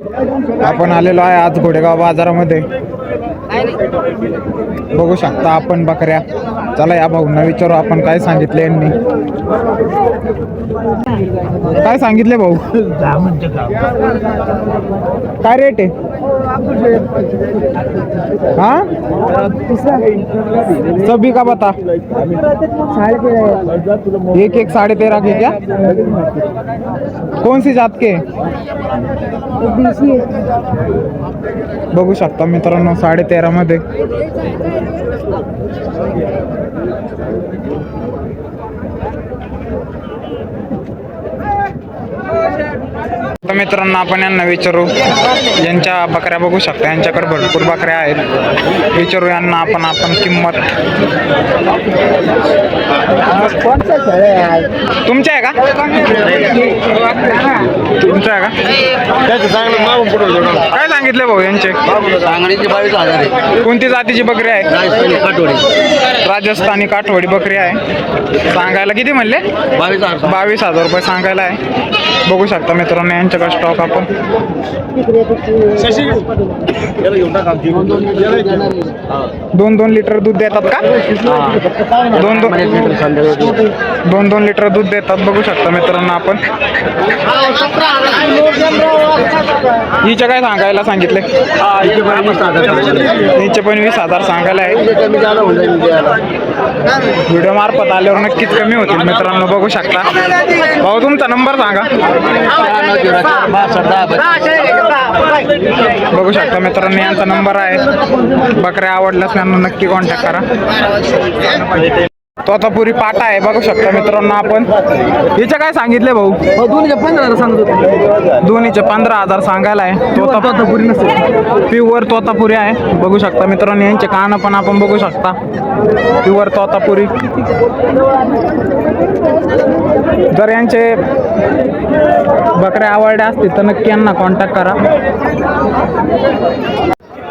आपण आलेलो आहे आज घोडेगाव बाजारामध्ये. बघू शकता आपण बकऱ्या. चला या भाऊंना विचारू आपण काय सांगितले यांनी? काय सांगितले भाऊ? काय रेट आहे? हा? सभी का बता? एक एक साढ़े तेरह के क्या? कौन सी जात के? बघू शकता मित्रांनो साडे तेरा मध्ये मित्रांनो आपण यांना विचारू. यांच्या बकऱ्या बघू शकता. यांच्याकडे भरपूर बकऱ्या आहेत. विचारू यांना आपण आपण किंमत. तुमच्या आहे का? तुमच्या आहे का? काय सांगितले भाऊ यांचे? कोणती जातीची बकरी आहे? राजस्थानी काठोडी काठवडी बकरी आहे. सांगायला किती म्हणले? बावीस हजार. बावीस हजार रुपये सांगायला आहे. बघू शकता मित्रांनो सगळा स्टॉक आपण? दोन दोन लिटर दूध देतात का? दोन दोन दोन दोन लिटर दूध देतात बघू शकता मित्रांनो आपण. हिचे काय सांगायला सांगितले? हिचे पण वीस हजार सांगायला आहे. व्हिडिओ मार्फत आल्यावर नक्कीच कमी होतील मित्रांनो बघू शकता. भाऊ तुमचा नंबर सांगा. बघू शकता मित्रांनो यांचा नंबर आहे. बकऱ्या आवडल्यास त्यांना नक्की कॉन्टॅक्ट करा. तोतापुरी पाटा आहे बघू शकता मित्रांनो आपण. हिचे काय सांगितले भाऊ? हो, दोन्हीचे पंधरा हजार सांगत दोन्हीचे पंधरा हजार सांगायला आहे. तोता तोतापुरी नसेल. प्युअर तोतापुरी आहे. बघू शकता मित्रांनो यांचे कान पण आपण बघू शकता. प्युअर तोतापुरी. जर यांचे बकऱ्या आवडल्या असतील तर नक्की यांना कॉन्टॅक्ट करा.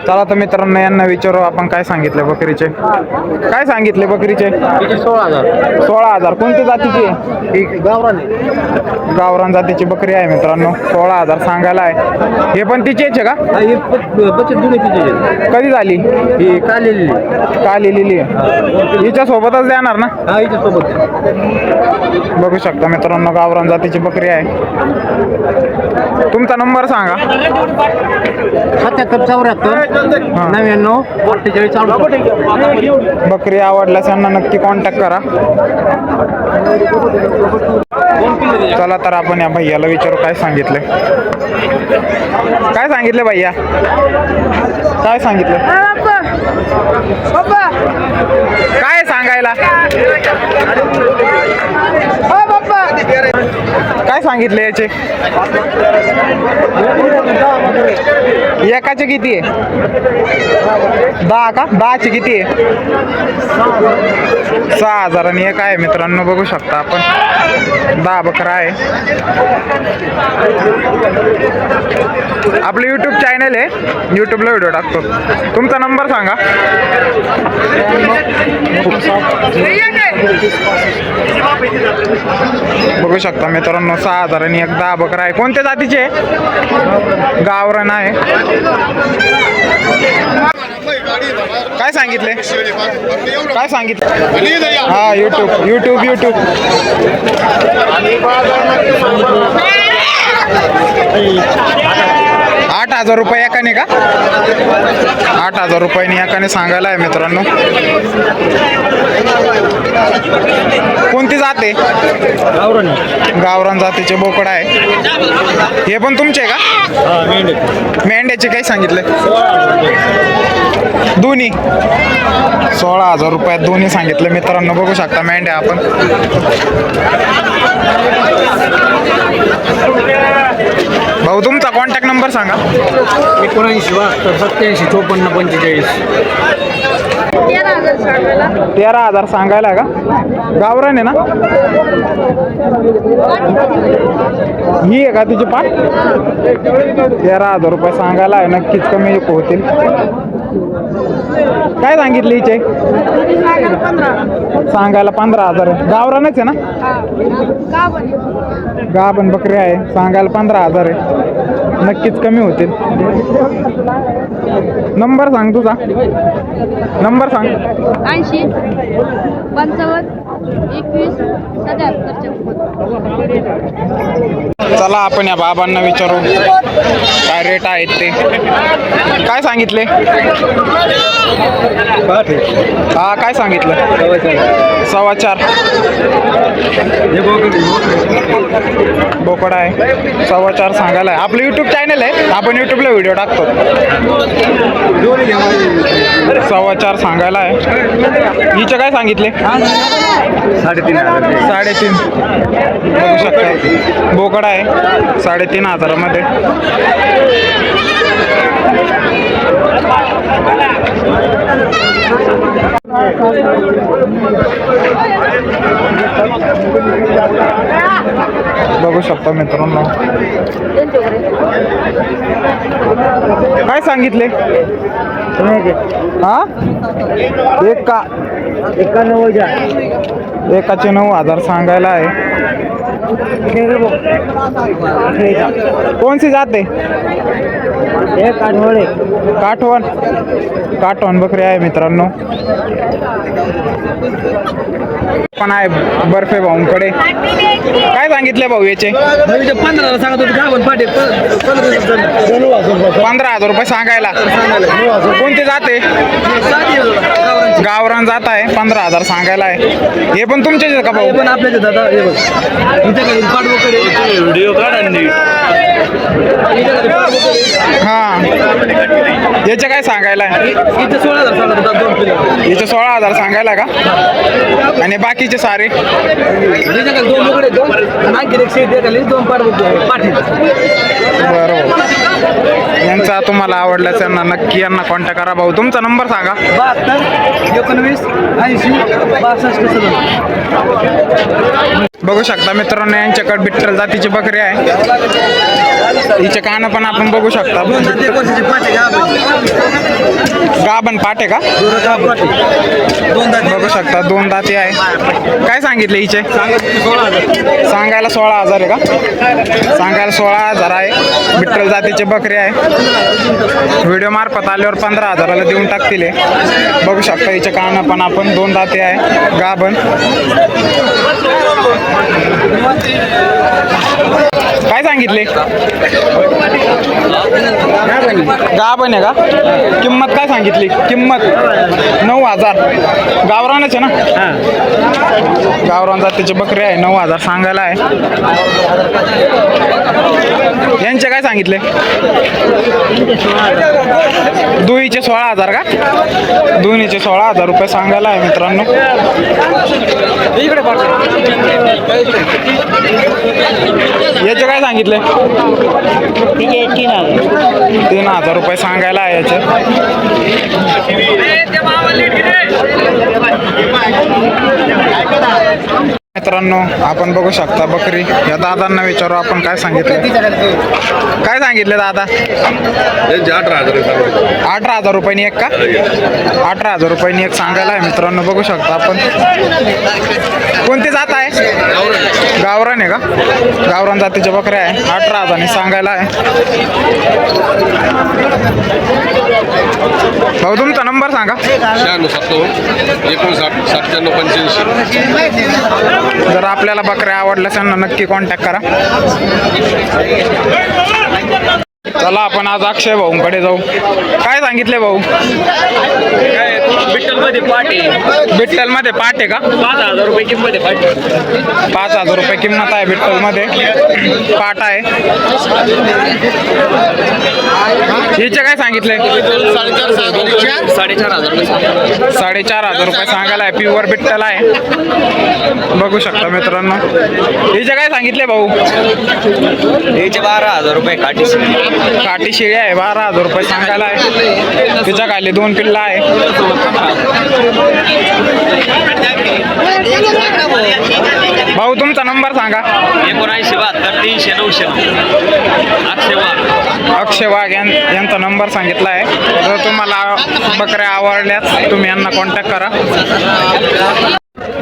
चला तर मित्रांनो यांना विचारू आपण काय सांगितले बकरीचे? काय सांगितले बकरीचे? सोळा हजार. सोळा हजार. कोणत्या जातीची? आहे गावराने गावरान जातीची बकरी आहे मित्रांनो. सोळा हजार सांगायला आहे. हे पण तिचेच आहे का? तिचे कधी झाली? ही कालेली का लिहिलेली आहे. हिच्या सोबतच देणार ना? हा हिच्या सोबत बघू शकता मित्रांनो गावरान जातीची बकरी आहे. तुमचा नंबर सांगा. सत्याहत्तर चौऱ्याहत्तर. नव्याण्णव अठ्ठेचाळीस अडुसष्ट. बकरी आवडल्यास यांना नक्की कॉन्टॅक्ट करा. चला तर आपण या भैयाला विचारू काय सांगितले काय सांगितले भैया? काय सांगितले काय सांगायला? काय सांगितले याचे? एकाचे किती आहे? दहा का? दहाचे किती आहे? सहा हजार आणि एक आहे मित्रांनो बघू शकता आपण. दहा बकरा आहे. आपलं यूट्यूब चॅनल आहे. यूट्यूबला व्हिडिओ टाकतो. तुमचा नंबर सांगा. बघू शकता मित्रांनो साधारण एक दहा बकरा आहे. कोणत्या जातीचे? गावरण आहे. काय सांगितले? काय सांगितले? हा युट्यूब युट्यूब युट्यूब आठ हजार रुपये एकाने का? आठ हजार रुपयाने एकाने सांगायला आहे मित्रांनो. कोणती जाते गावराने. गावरान जातीचे बोकड आहे. हे पण तुमचे का? हा मेंढे. मेंढ्याचे काही सांगितले? दोन्ही? सोळा हजार रुपयात दोन्ही सांगितले. मित्रांनो बघू शकता मेंढ्या आपण. भाऊ तुमचा कॉन्टॅक्ट नंबर सांगा. एकोणऐंशी बहात्तर सत्याऐंशी चोपन्न पंचेचाळीस. तेरा हजार सांगायला. आहे का? गावरान आहे ना? ही आहे का तिची पाठ? तेरा हजार रुपये सांगायला आहे नक्कीच कमी होतील. काय सांगितले हिचे? सांगायला पंधरा हजार आहे. गावरानच आहे ना? गाभण बकरी आहे. सांगायला पंधरा हजार आहे. नक्कीच कमी होतील. नंबर सांग तुझा. नंबर सांग. ऐंशी पंचावन्न एकवीस सत्याहत्तर चला आपण या बाबांना विचारू. काय रेट आहेत ते? काय सांगितले? हा काय सांगितलं? सव्वा चार. बोकड आहे. सव्वा चार सांगायला आहे. आपलं यूट्यूब चॅनल आहे. आपण यूट्यूबला व्हिडिओ टाकतो. सव्वा चार सांगायला आहे. हिचे काय सांगितले? साडेतीन हजार. साडेतीन. बघू शकता. बोकड आहे. साडेतीन हजारामध्ये. शकता मित्रांनो. काय सांगितले? हा? एक का घ्या एकाचे नऊ हजार सांगायला आहे. कोणसी जाते काठवण. काठवण बकरी आहे मित्रांनो. पण आहे बर्फे भाऊंकडे. काय सांगितले भाऊ याचे? पंधरा हजार रुपये सांगायला. कोणते जाते? जात आहे पंधरा हजार सांगायला आहे. हे पण तुमचेच आहे का भाऊ? पण आपल्याचे दादा हे बघ. इथे पाठवकडे व्हिडिओ काढा हा. याचे काय सांगायला आहे? इथे सोळा हजार सांगत होता दोन किलो. याचे सोळा हजार सांगायला का? आणि बाकीचे सारे? दोन दोन. आणखी पाठी बरोबर. यांचा तुम्हाला आवडल्यास यांना नक्की यांना कॉन्टॅक्ट करा भाऊ. तुमचा नंबर सांगा. बहात्तर एकोणवीस ऐंशी बासष्ट बघू शकता मित्रांनो यांच्याकडे बिट्टल जातीची बकरी आहे. हिचे कान पण आपण बघू शकता दोन जाती एक वर्षाची पाठी घ्या आपण गाभण पाटे का? बघू शकता दोन दाते आहे. काय सांगितले हिचे? सांगायला सोळा हजार आहे का? सांगायला सोळा हजार आहे. विठ्ठल जातीचे बकरी आहे. व्हिडिओ मार्फत आल्यावर पंधरा हजाराला देऊन टाकतील बघू शकता हिचे कानं पण आपण दोन दाते आहे. गाभण. काय सांगितले? गाभण आहे का? किंमत काय सांगितली? किंमत? नऊ हजार. गावरानच आहे ना? गावरान जातीची बकरी आहे नऊ हजार सांगायला आहे. काय सांगितले? दुईचे सोळा हजार का? दोन्हीचे सोळा हजार रुपये सांगायला आहे मित्रांनो. याचे काय सांगितले? तीन हजार रुपये सांगायला आहे याचे. मित्रांनो आपण बघू शकता बकरी. या दादांना विचारू आपण काय सांगितलं? काय सांगितले दादा? अठरा हजार अठरा हजार रुपयानी एक का? अठरा हजार रुपयानी एक सांगायला आहे मित्रांनो बघू शकता आपण. कोणती जात आहे? गावरान आहे का? गावरान जातीच्या बकऱ्या आहे. अठरा हजारांनी सांगायला आहे. भाऊ तुमचा नंबर सांगा. शहाण्णव सत्तावन्न एकोणसाठ सत्त्याण्णव पंच्याऐंशी. जर आपल्याला बकऱ्या आवडल्या त्यांना नक्की कॉन्टॅक्ट करा. चला आपण आज अक्षय भाऊंकडे जाऊ. काय सांगितले भाऊ? काय मध्ये पाठी बिट्टलमध्ये पाट आहे का? पाच हजार रुपये किंमत आहे पाठी पाच हजार रुपये किंमत आहे बिट्टलमध्ये पाट आहे. हिचे काय सांगितले? साडेचार हजार रुपये साडेचार हजार रुपये सांगायला आहे. प्युअर बिट्टल आहे. बघू शकता मित्रांनो. हिचे काय सांगितले भाऊ? याचे बारा हजार रुपये काठी काठी शिळी आहे. बारा हजार रुपये सांगायला आहे. तिच्या खाली दोन पिल्ला आहे. भाऊ तुमचा नंबर सांगा. एकोणऐंशी बहात्तर तीनशे नऊशे. अक्षय वाघ. अक्षय वाघ यां यांचा नंबर सांगितला आहे. जर तुम्हाला बकऱ्या आवडल्यास तुम्ही यांना कॉन्टॅक्ट करा.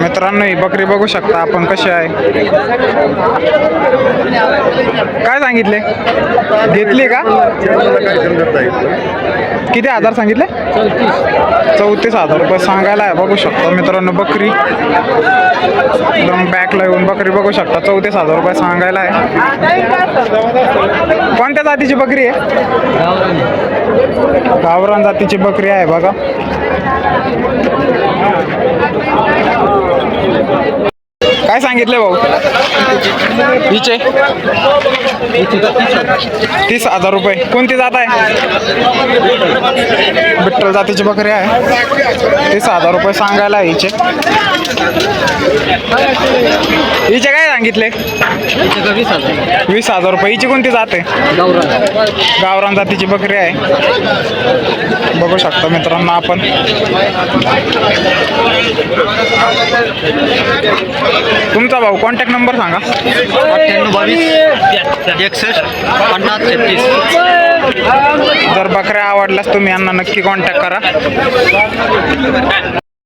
मित्रांनो ही बकरी बघू शकता आपण कशी आहे. काय सांगितले? घेतली का? किती हजार सांगितले? चौतीस. हजार रुपये सांगायला आहे बघू शकता मित्रांनो बकरी. एकदम बॅकला येऊन बकरी बघू शकता. चौतीस हजार रुपये सांगायला आहे. कोणत्या जातीची बकरी आहे? गावरान जातीची बकरी आहे बघा. काय सांगितले भाऊ? हिचे. तीस हजार रुपये. कोणती जात आहे? बिट्टल जातीची बकरी आहे. तीस हजार रुपये सांगायला आहे हिचे. हिचे काय सांगितले वीस हजार रुपये. हिची कोणती जात आहे? गावरान गावरान जातीची बकरी आहे. बघू शकता मित्रांनो आपण. तुमचा भाऊ कॉन्टॅक्ट नंबर सांगा. अठ्ठ्याण्णव बावीस एकसष्ट पन्नास छत्तीस. जर बकऱ्या आवडल्यास तुम्ही यांना नक्की कॉन्टॅक्ट करा.